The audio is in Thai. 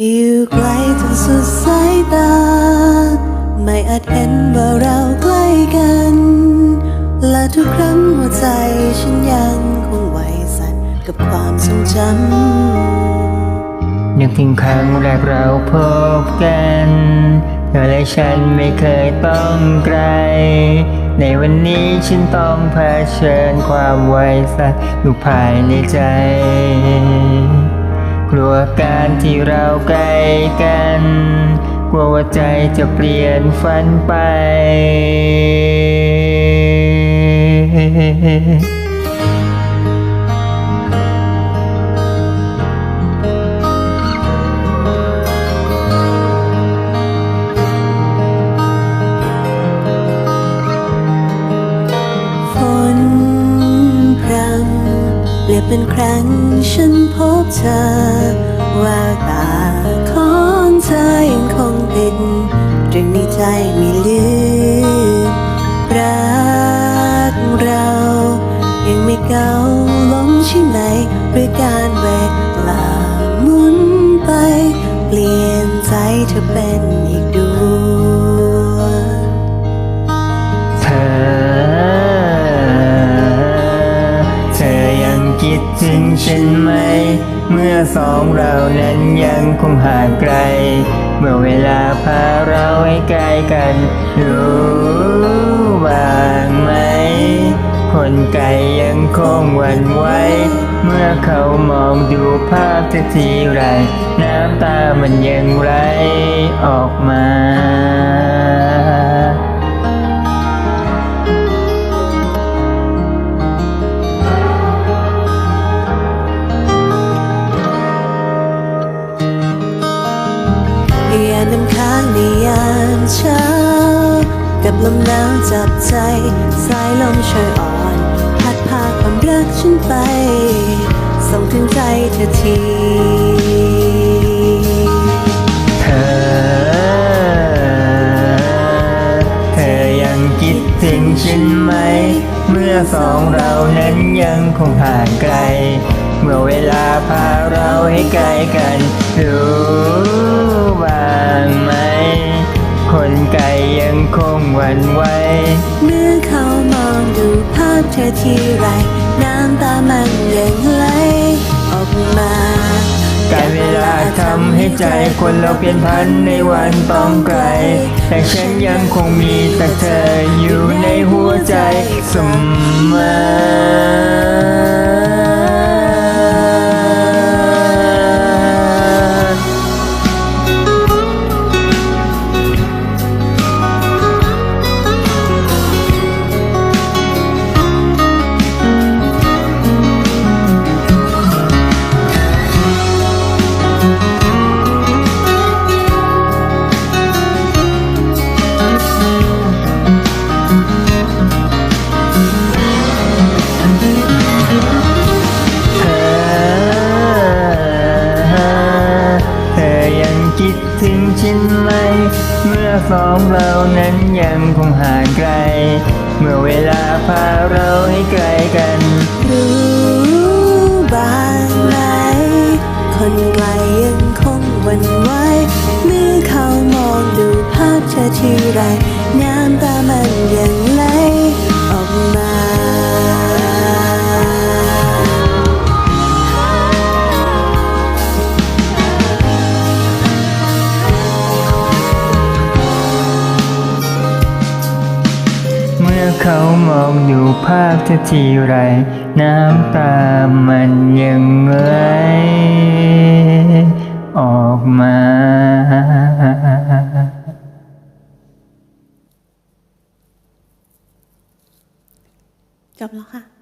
อยู่ไกลจนสุดสายตา ไม่อาจเห็นว่าเราใกล้กัน และทุกครั้งหัวใจฉันยังคงไหวสั่นกับความทรงจำนึกถึงครั้งแรกเราพบกันเธอและฉันไม่เคยต้องไกล ในวันนี้ฉันต้องเผชิญความไว้สักอยู่ภายในใจ กลัวการที่เราใกล้กัน กลัวว่าใจจะเปลี่ยนฝันไป ฝนพรำเปรียบเป็นครั้ง ฉันพบเธอแววตาของเธอยังคงติดตรึงในใจไม่ลืมรักเรา ยังไม่เก่าลงใช่ไหมหรือการเวลาหมุนไป เปลี่ยนใจเธอเป็น ดถึงฉันไหม เมื่อสองเรานั้นยังคงห่างไกล เมื่อเวลาพาเราให้ใกล้กันรู้บ้างไหม คนไกลยังคงหวั่นไหวเมื่อเขามองดูภาพทีไร น้ำตามันยังไหลออกมา ยาน้ำค้างในยามเช้า กับลมหนาวจับใจ สายลมช่วยอ่อน พัดพาความรักฉันไป ส่งถึงใจเธอทีเธอ เธอยังคิดถึงฉันไหม เมื่อสองเรานั้นยังคงห่างไกล เมื่อเวลาพาเราให้ใกลกันรู้บ้า ใจคนเราเปลี่ยนพันในวันต้องไกล แต่ฉันยังคงมีแต่เธออยู่ในหัวใจเสมอ คิดถึงฉันไหม เมื่อสองเรานั้นยังคงห่างไกล เมื่อเวลาพาเราให้ไกลกัน รู้บ้างไหมคนไกลยังคงหวันไหว เขามองดูภาพเธอทีไร น้ำตามันยังไหลออกมา จบแล้วค่ะ